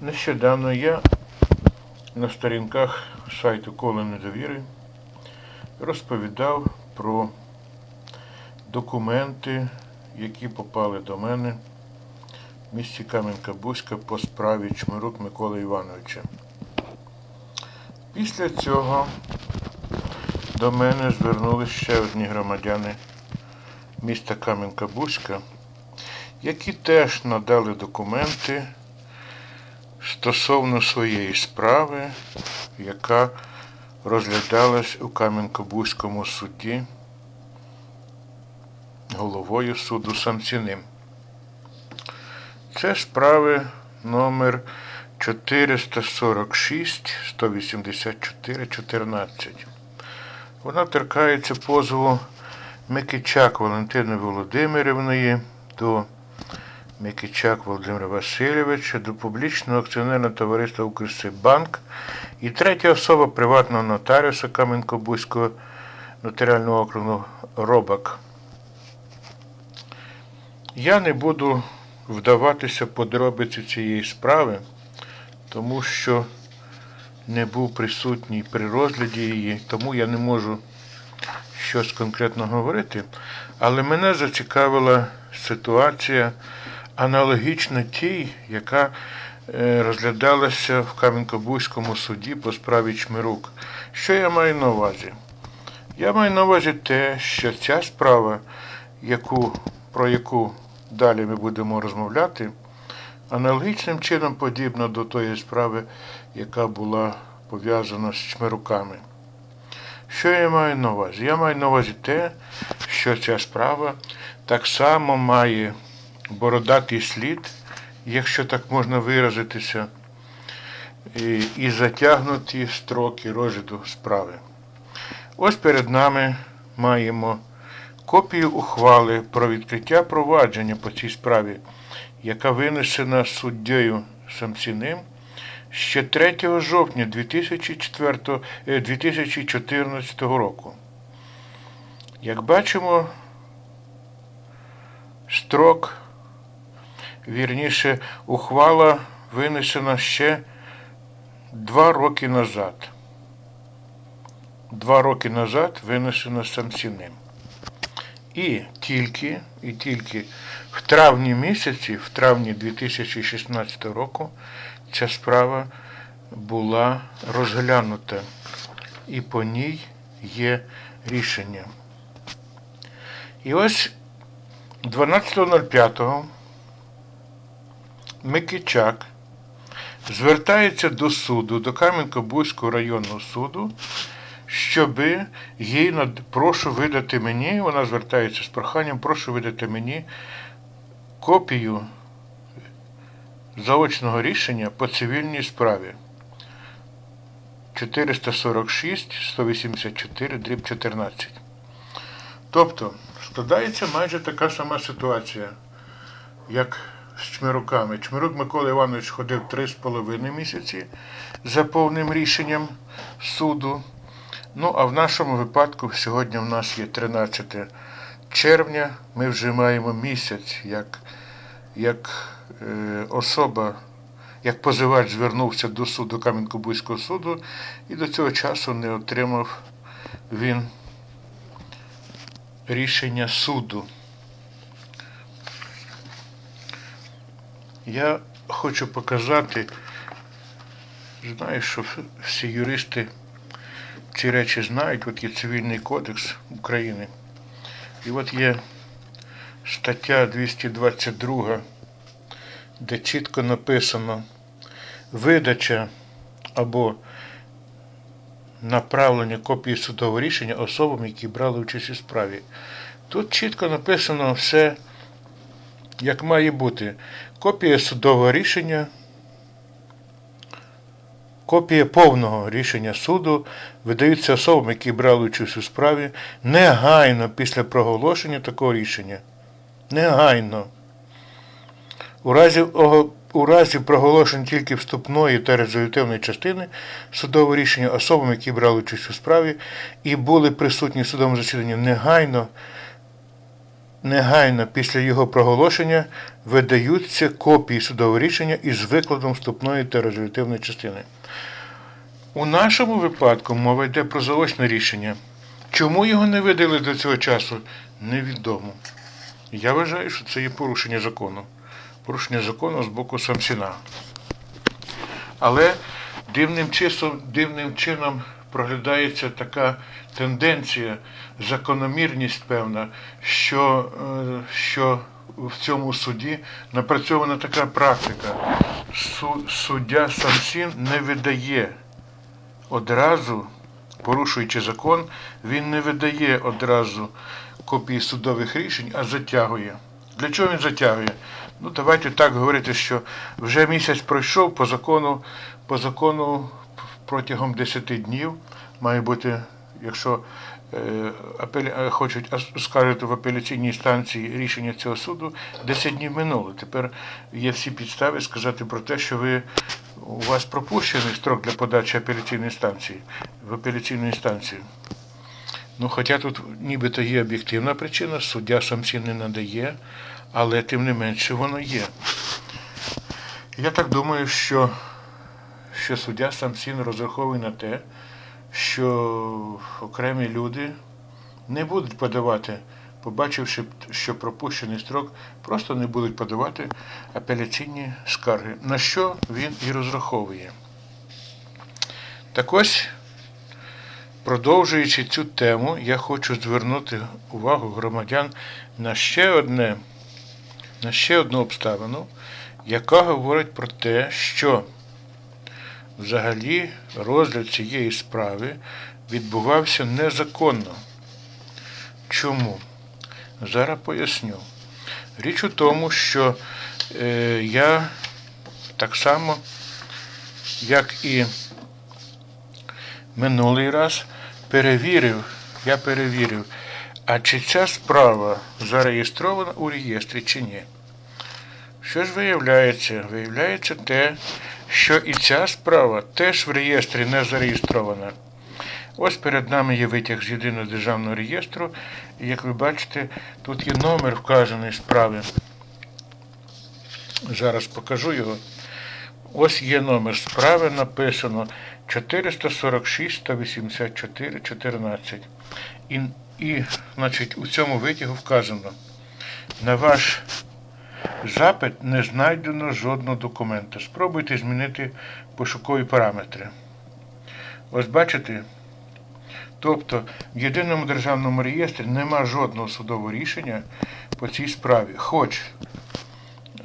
Нещодавно я на сторінках сайту Коло Недовіри розповідав про документи, які попали до мене в місті Кам'янка-Бузька по справі Чмирук Миколи Івановича. Після цього до мене звернулися ще одні громадяни міста Кам'янка-Бузька, які теж надали документи стосовно своєї справи, яка розглядалась у Кам'янко-Бузькому суді головою суду Самціним. Це справи номер 446 184 14. Вона торкається позову Микичак Валентини Володимирівної до Микичак Володимира Васильовича до публічного акціонерного товариства «Укрсибанк» і третя особа приватного нотаріуса Кам'янко-Бузького нотаріального округу Робак. Я не буду вдаватися подробиці цієї справи, тому що не був присутній при розгляді її, тому я не можу щось конкретно говорити. Але мене зацікавила ситуація аналогічна тій, яка е, розглядалася в Кам'янко-Бузькому суді по справі Чмирук. Що я маю на увазі? Я маю на увазі те, що ця справа, яку, про яку далі ми будемо розмовляти, аналогічним чином подібна до тої справи, яка була пов'язана з Чмируками. Що я маю на увазі? Я маю на увазі те, що ця справа так само має бородатий слід, якщо так можна виразитися, і, затягнуті строки розгляду справи. Ось перед нами маємо копію ухвали про відкриття провадження по цій справі, яка винесена суддею Самціним ще 3 жовтня 2004, е, 2014 року. Як бачимо, строк, вірніше, ухвала винесена ще два роки назад. Два роки назад винесена Самціним. І тільки, і тільки в травні місяці, в травні 2016 року, ця справа була розглянута, і по ній є рішення. І ось 12.05 Микичак звертається до суду, до Кам'янко-Бузького районного суду, щоби їй над... прошу видати мені, вона звертається з проханням, прошу видати мені копію заочного рішення по цивільній справі 446 184 дріб 14. Тобто складається майже така сама ситуація, як з Чмируками. Чмирук Микола Іванович ходив 3,5 місяці за повним рішенням суду. Ну, а в нашому випадку сьогодні в нас є 13 червня. Ми вже маємо місяць, як, як е, особа, як позивач звернувся до суду Кам'янко-Бузького суду і до цього часу не отримав він рішення суду. Я хочу показати, знаю, що всі юристи ці речі знають, от є Цивільний кодекс України. І от є стаття 222, де чітко написано видача або направлення копії судового рішення особам, які брали участь у справі. Тут чітко написано все, як має бути. Копія судового рішення. Копія повного рішення суду видаються особам, які брали участь у справі, негайно після проголошення такого рішення. Негайно. У разі, у разі проголошення тільки вступної та резолютивної частини судового рішення особам, які брали участь у справі і були присутні в судовому засіданні, негайно негайно після його проголошення видаються копії судового рішення із викладом вступної та резолютивної частини. У нашому випадку мова йде про заочне рішення. Чому його не видали до цього часу, невідомо. Я вважаю, що це є порушення закону. Порушення закону з боку Самсіна. Але дивним, чисом, дивним чином проглядається така тенденція, закономірність певна, що, е, що в цьому суді напрацьована така практика. Су- Суддя Самсін не видає одразу, порушуючи закон, він не видає одразу копії судових рішень, а затягує. Для чого він затягує? Ну, давайте так говорити, що вже місяць пройшов по закону, по закону протягом 10 днів має бути, якщо е, е, хочуть оскаржити в апеляційній інстанції рішення цього суду, 10 днів минуло. Тепер є всі підстави сказати про те, що ви у вас пропущений строк для подачі апеляційної інстанції в апеляційну інстанцію. Ну, хоча тут нібито є об'єктивна причина, суддя самці не надає, але тим не менше воно є. Я так думаю, що, що суддя Самсін розраховує на те, що окремі люди не будуть подавати, побачивши, що пропущений строк, просто не будуть подавати апеляційні скарги, на що він і розраховує. Так ось, продовжуючи цю тему, я хочу звернути увагу громадян на ще одне, на ще одну обставину, яка говорить про те, що взагалі розгляд цієї справи відбувався незаконно. Чому? Зараз поясню. Річ у тому, що е, я так само, як і минулий раз, перевірив, я перевірив, а чи ця справа зареєстрована у реєстрі чи ні. Що ж виявляється? Виявляється те, що і ця справа теж в реєстрі не зареєстрована. Ось перед нами є витяг з єдиного державного реєстру, як ви бачите, тут є номер вказаний справи. Зараз покажу його. Ось є номер справи, написано 446 184 14. І, і значить, у цьому витягу вказано, на ваш запит не знайдено жодного документа. Спробуйте змінити пошукові параметри. Ось бачите? Тобто в єдиному державному реєстрі нема жодного судового рішення по цій справі. Хоч,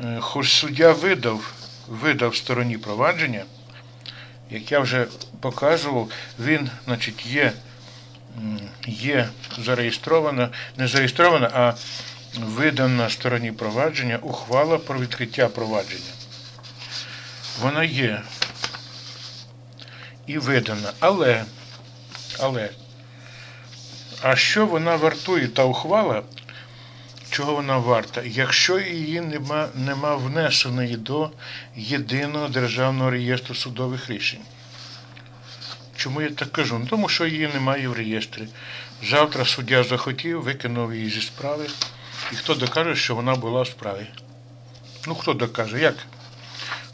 е, хоч суддя видав, видав стороні провадження, як я вже показував, він значить, є, є зареєстрована, не зареєстрована, а видана стороні провадження ухвала про відкриття провадження. Вона є і видана, але, але, а що вона вартує, та ухвала, чого вона варта, якщо її нема, нема внесеної до єдиного державного реєстру судових рішень? Чому я так кажу? Ну, тому що її немає в реєстрі. Завтра суддя захотів, викинув її зі справи. І хто докаже, що вона була в справі? Ну, хто докаже? Як?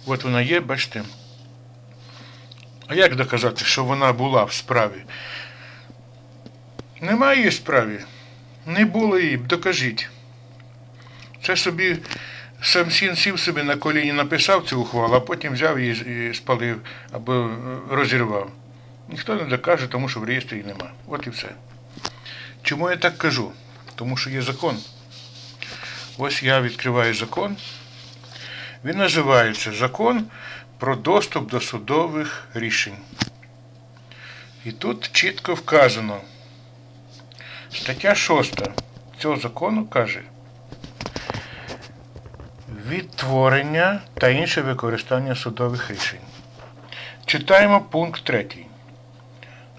От вона є, бачите. А як доказати, що вона була в справі? Немає її справі. Не було її, докажіть. Це собі Самсін сів собі на коліні написав цю ухвалу, а потім взяв її і спалив або е, розірвав. Ніхто не докаже, тому що в реєстрі її нема. От і все. Чому я так кажу? Тому що є закон. Ось я відкриваю закон. Він називається Закон про доступ до судових рішень. І тут чітко вказано. Стаття 6 цього закону каже відтворення та інше використання судових рішень. Читаємо пункт 3.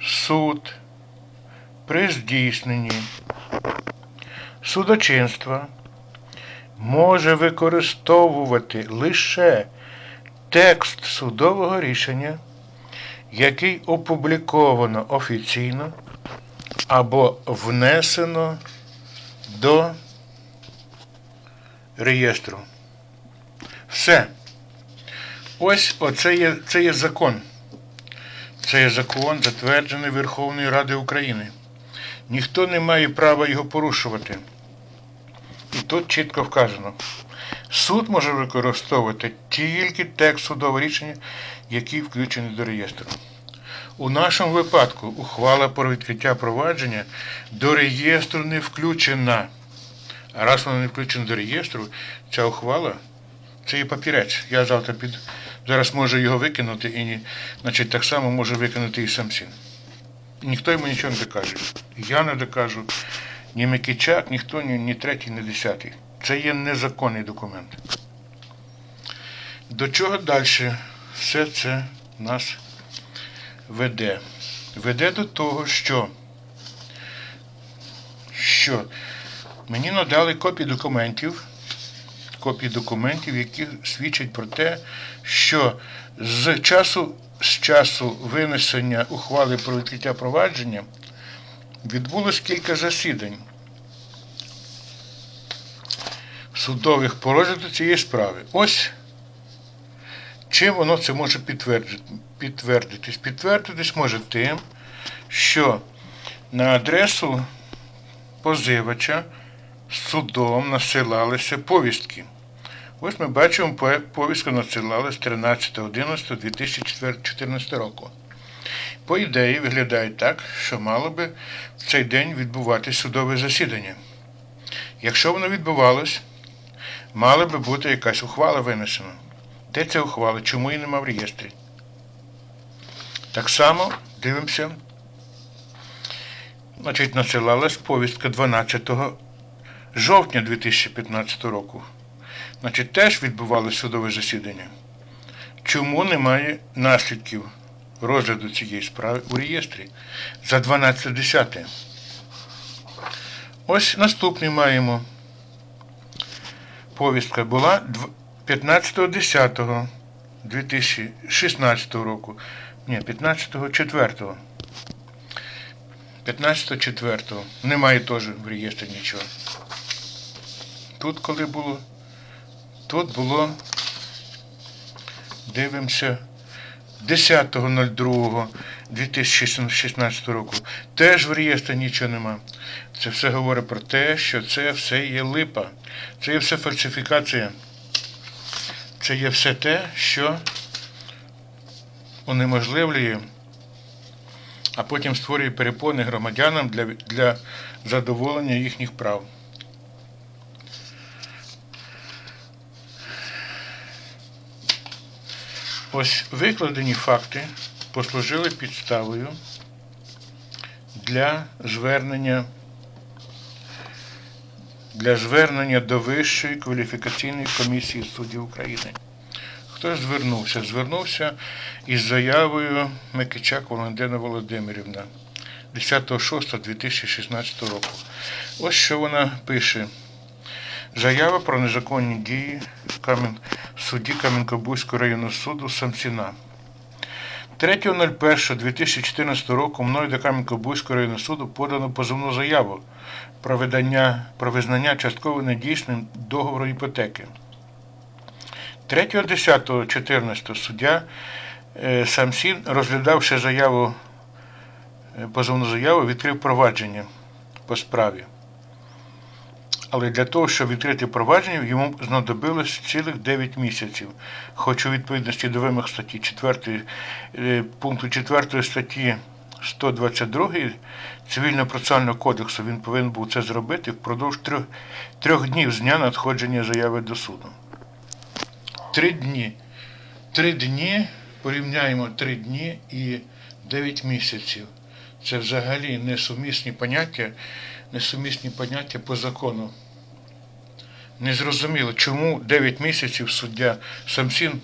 Суд при здійсненні судочинства може використовувати лише текст судового рішення, який опубліковано офіційно або внесено до реєстру. Все. Ось оце є, це є закон. Це є закон, затверджений Верховною Радою України. Ніхто не має права його порушувати. І тут чітко вказано. Суд може використовувати тільки текст судового рішення, який включений до реєстру. У нашому випадку ухвала про відкриття провадження до реєстру не включена. А раз вона не включена до реєстру, ця ухвала це є папірець. Я завтра під зараз можу його викинути і значить, так само може викинути і Самсін. І ніхто йому нічого не докаже. Я не докажу, ні Микичак, ніхто, ні, ні третій, ні десятий. Це є незаконний документ. До чого далі все це нас веде? Веде до того, що, що мені надали копії документів, копії документів, які свідчать про те, що з часу, з часу винесення ухвали про відкриття провадження відбулось кілька засідань судових по розгляду цієї справи. Ось чим воно це може підтвердитись. Підтвердитись може тим, що на адресу позивача судом насилалися повістки. Ось ми бачимо, по- повістка надсилалась 13.11.2014 року. По ідеї виглядає так, що мало би в цей день відбуватись судове засідання. Якщо воно відбувалось, мала би бути якась ухвала винесена. Де ця ухвала? Чому її нема в реєстрі? Так само дивимося. Значить, насилалась повістка 12 жовтня 2015 року. Значить, теж відбувалося судове засідання. Чому немає наслідків розгляду цієї справи у реєстрі за 12.10? Ось наступний маємо. Повістка була дв- 15.10.2016 року. Ні, 15.04. 15.04. Немає теж в реєстрі нічого. Тут коли було? Тут було. Дивимося. 10.02.2016 року. Теж в реєстрі нічого нема. Це все говорить про те, що це все є липа. Це є все фальсифікація. Це є все те, що унеможливлює, а потім створює перепони громадянам для, для задоволення їхніх прав. Ось викладені факти послужили підставою для звернення для звернення до Вищої кваліфікаційної комісії суддів України. Хтось звернувся? Звернувся із заявою Микичак Валентина Володимирівна 10.06.2016 року. Ось що вона пише. Заява про незаконні дії Кам'ян... судді Кам'янко-Бузького районного суду Самсіна. 3.01.2014 року мною до Кам'янко-Бузького районного суду подано позовну заяву про, видання, про визнання частково недійсним договору іпотеки. 3.10.14 суддя е, Самсін, розглядавши заяву, е, позовну заяву, відкрив провадження по справі. Але для того, щоб відкрити провадження, йому знадобилось цілих 9 місяців. Хоч у відповідності до вимог статті 4, е, пункту 4 статті 122 Цивільно-процесуального кодексу він повинен був це зробити впродовж трьох, трьох днів з дня надходження заяви до суду. Три дні. Три дні, порівняємо три дні і 9 місяців. Це взагалі несумісні поняття, несумісні поняття по закону. Незрозуміло, чому 9 місяців суддя Самсін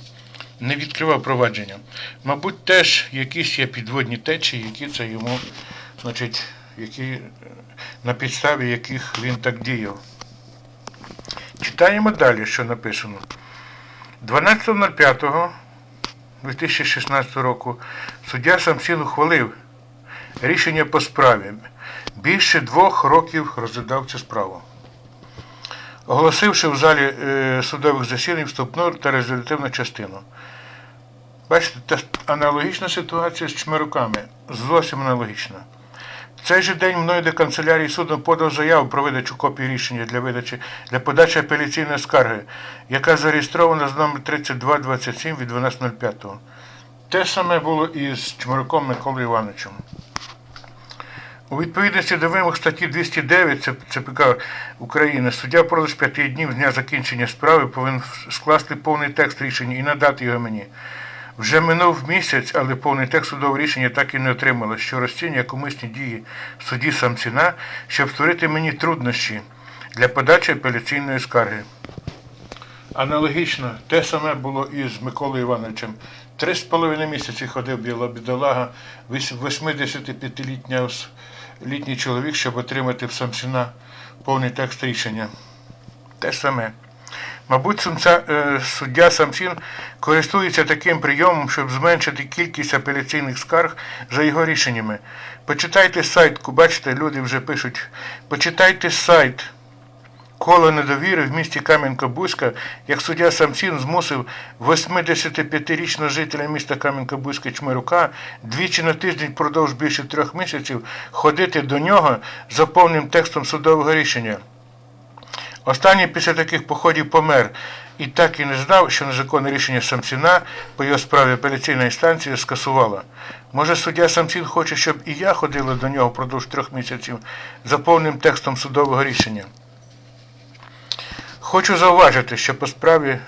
не відкривав провадження. Мабуть, теж якісь є підводні течії, які це йому, значить, які, на підставі яких він так діяв. Читаємо далі, що написано. 12.05.2016 року суддя Самсін ухвалив рішення по справі. Більше двох років розглядав цю справу. оголосивши в залі е, судових засідань вступну та резолютивну частину. Бачите, аналогічна ситуація з чмируками. Зовсім аналогічна. В цей же день мною до канцелярії суду подав заяву про видачу копії рішення для видачі для подачі апеляційної скарги, яка зареєстрована з номер 3227 від 12.05. Те саме було і з Чмируком Миколою Івановичем. У відповідності до вимог статті 209 Ц- ЦПК України суддя впродовж п'яти днів з дня закінчення справи повинен скласти повний текст рішення і надати його мені. Вже минув місяць, але повний текст судового рішення так і не отримала, що розцінює як умисні дії судді Самціна, щоб створити мені труднощі для подачі апеляційної скарги. Аналогічно те саме було і з Миколою Івановичем. Три з половиною місяці ходив біла бідолага, 85-літній літній чоловік, щоб отримати в Самсіна повний текст рішення. Те саме. Мабуть, сумця, е, суддя Самсін користується таким прийомом, щоб зменшити кількість апеляційних скарг за його рішеннями. Почитайте сайт, бачите, люди вже пишуть. Почитайте сайт коло недовіри в місті Кам'янка-Бузька, як суддя Самсін змусив 85-річного жителя міста Кам'янка-Бузька Чмирука двічі на тиждень впродовж більше трьох місяців ходити до нього за повним текстом судового рішення. Останній після таких походів помер і так і не знав, що незаконне рішення Самсіна по його справі апеляційна інстанція скасувала. Може, суддя Самсін хоче, щоб і я ходила до нього впродовж трьох місяців за повним текстом судового рішення. Хочу зауважити, що по справі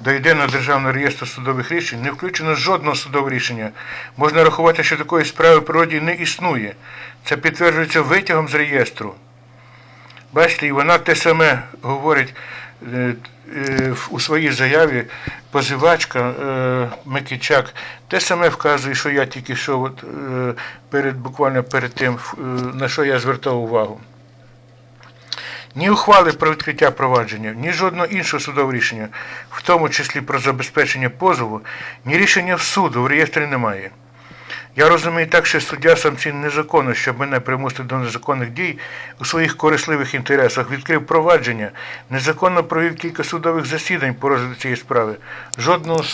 до єдиного державного реєстру судових рішень не включено жодного судового рішення. Можна рахувати, що такої справи в природі не існує. Це підтверджується витягом з реєстру. Бачите, і вона те саме говорить е, е, у своїй заяві позивачка е, Микичак, те саме вказує, що я тільки що от, перед, буквально перед тим, на що я звертав увагу. Ні ухвали про відкриття провадження, ні жодного іншого судового рішення, в тому числі про забезпечення позову, ні рішення в суду в реєстрі немає. Я розумію так, що суддя Самцін незаконно, щоб мене примусити до незаконних дій у своїх корисливих інтересах, відкрив провадження, незаконно провів кілька судових засідань по розгляду цієї справи. Жодного,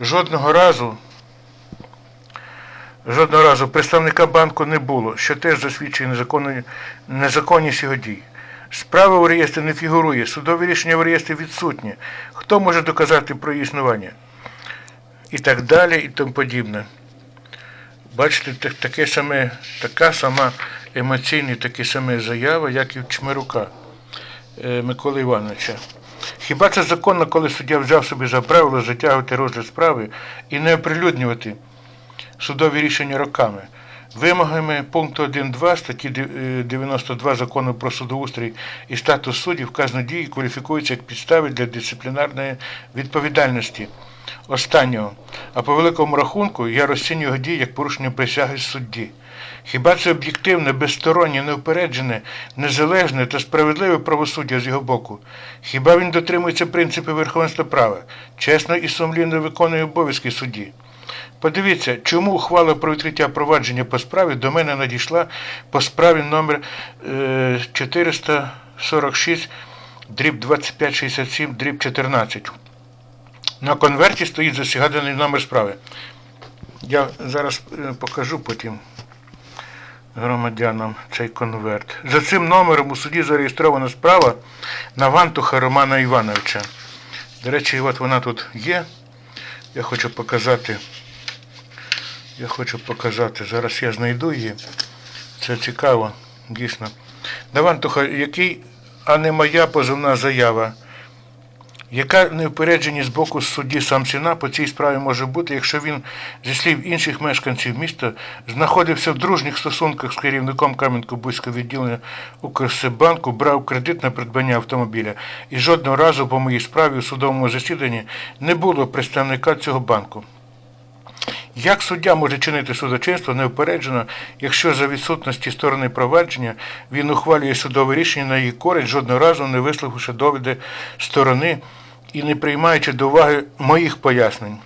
жодного разу Жодного разу представника банку не було, що теж засвідчує незаконність його дій. Справа у реєстрі не фігурує, судове рішення в реєстрі відсутнє. Хто може доказати про її існування? І так далі, і тому подібне. Бачите, таке саме, така сама емоційна, таке саме заява, як і в Чмирука е, Миколи Івановича. Хіба це законно, коли суддя взяв собі за правило затягувати розгляд справи і не оприлюднювати судові рішення роками? Вимогами пункту 1.2 статті е, 92 закону про судоустрій і статус суддів вказані дії кваліфікуються як підстави для дисциплінарної відповідальності останнього. А по великому рахунку я розцінюю його дії як порушення присяги судді. Хіба це об'єктивне, безстороннє, неупереджене, незалежне та справедливе правосуддя з його боку? Хіба він дотримується принципів верховенства права, чесно і сумлінно виконує обов'язки судді? Подивіться, чому ухвала про відкриття провадження по справі до мене надійшла по справі номер е, 446 дріб 2567 дріб 14. На конверті стоїть засігаданий номер справи. Я зараз е, покажу потім громадянам цей конверт. За цим номером у суді зареєстрована справа на Вантуха Романа Івановича. До речі, от вона тут є. Я хочу показати. Я хочу показати. Зараз я знайду її. Це цікаво, дійсно. На Вантуха, який, а не моя позовна заява. Яка неупередженість з боку судді Самсіна по цій справі може бути, якщо він, зі слів інших мешканців міста, знаходився в дружніх стосунках з керівником Кам'янко-Бузького відділення Укрсибанку, брав кредит на придбання автомобіля і жодного разу по моїй справі у судовому засіданні не було представника цього банку. Як суддя може чинити судочинство неупереджено, якщо за відсутності сторони провадження він ухвалює судове рішення на її користь, жодного разу не вислухавши довіди сторони і не приймаючи до уваги моїх пояснень?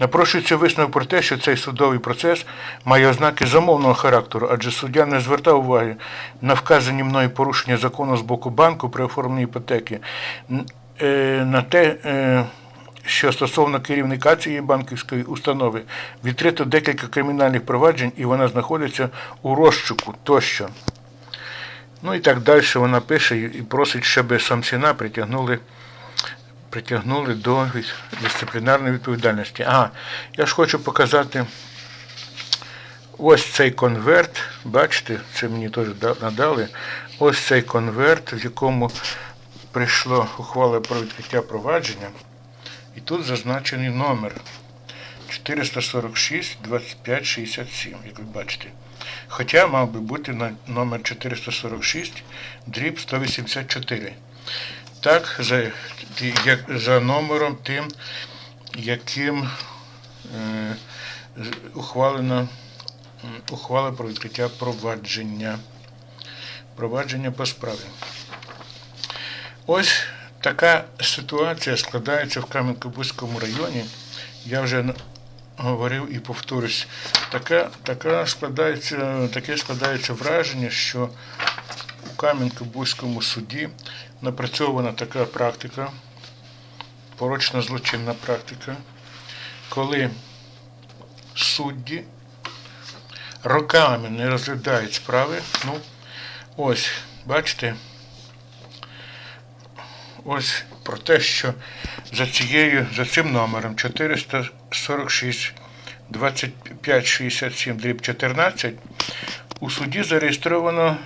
Напрошується висновок про те, що цей судовий процес має ознаки замовного характеру, адже суддя не звертав уваги на вказані мною порушення закону з боку банку при оформленні іпотеки, е, на те, е, що стосовно керівника цієї банківської установи відкрито декілька кримінальних проваджень, і вона знаходиться у розшуку тощо. Ну і так далі вона пише і просить, щоб Самсіна притягнули, притягнули до дисциплінарної відповідальності. Ага, я ж хочу показати ось цей конверт. Бачите, це мені теж надали. Ось цей конверт, в якому прийшла ухвала про відкриття провадження. І тут зазначений номер 446 25 67, як ви бачите. Хоча мав би бути номер 446 дріб 184. Так, за, як, за номером тим, яким е, ухвалено ухвала про відкриття провадження. Провадження по справі. Ось така ситуація складається в Кам'янко-Бузькому районі. Я вже говорив і повторюсь. Така, така складається, таке складається враження, що у Кам'янко-Бузькому суді напрацьована така практика, порочна злочинна практика, коли судді роками не розглядають справи. Ну, ось, бачите, ось про те, що за цією, за цим номером 446 25 67 дріб 14 у суді зареєстровано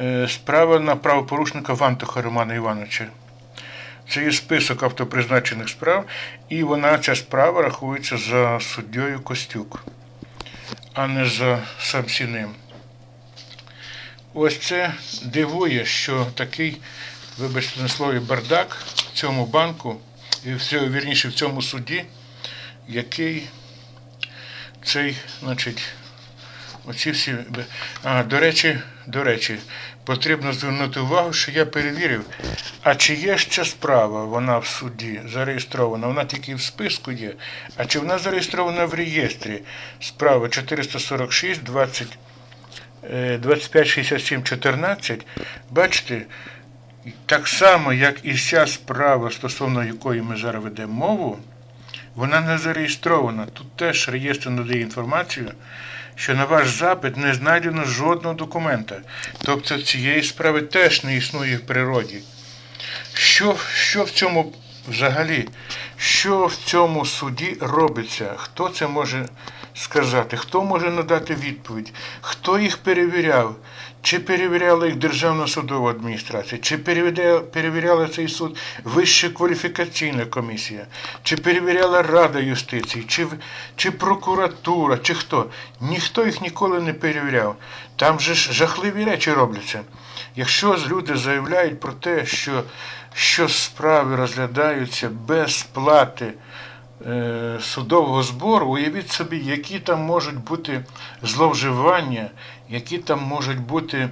е, справа на правопорушника Вантуха Романа Івановича. Це є список автопризначених справ, і вона, ця справа, рахується за суддєю Костюк, а не за Самсіним. Ось це дивує, що такий, вибачте на слові, бардак в цьому банку, і в цьому, вірніше в цьому суді, який цей, значить, оці всі. А, до речі, до речі, потрібно звернути увагу, що я перевірив, а чи є ця справа, вона в суді зареєстрована, вона тільки в списку є, а чи вона зареєстрована в реєстрі? Справа 446 20 е, 25 67 14, бачите, так само, як і ця справа, стосовно якої ми зараз ведемо мову, вона не зареєстрована. Тут теж реєстр надає інформацію, що на ваш запит не знайдено жодного документа. Тобто цієї справи теж не існує в природі. Що, що в цьому взагалі, що в цьому суді робиться? Хто це може сказати? Хто може надати відповідь? Хто їх перевіряв? Чи перевіряла їх Державна судова адміністрація, чи перевіряла, цей суд Вища кваліфікаційна комісія, чи перевіряла Рада юстиції, чи, чи прокуратура, чи хто? Ніхто їх ніколи не перевіряв. Там же ж жахливі речі робляться. Якщо люди заявляють про те, що, що справи розглядаються без плати е, судового збору, уявіть собі, які там можуть бути зловживання, які там можуть бути.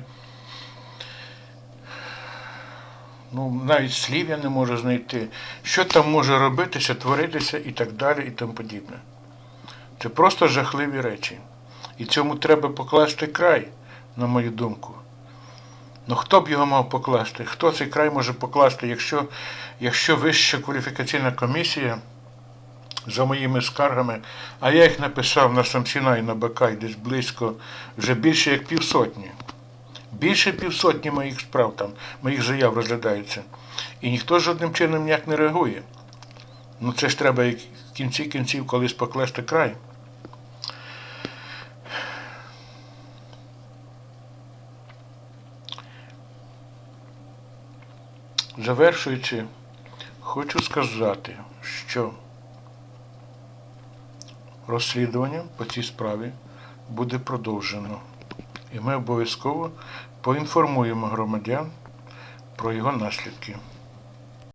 Ну, навіть слів я не можу знайти, що там може робитися, творитися і так далі, і тому подібне. Це просто жахливі речі. І цьому треба покласти край, на мою думку. Ну хто б його мав покласти? Хто цей край може покласти, якщо, якщо Вища кваліфікаційна комісія за моїми скаргами, а я їх написав на Самсіна і на Бакай десь близько вже більше як півсотні. Більше півсотні моїх справ там, моїх заяв розглядається. І ніхто жодним чином ніяк не реагує. Ну це ж треба як в кінці кінців колись покласти край. Завершуючи, хочу сказати, що розслідування по цій справі буде продовжено. І ми обов'язково поінформуємо громадян про його наслідки.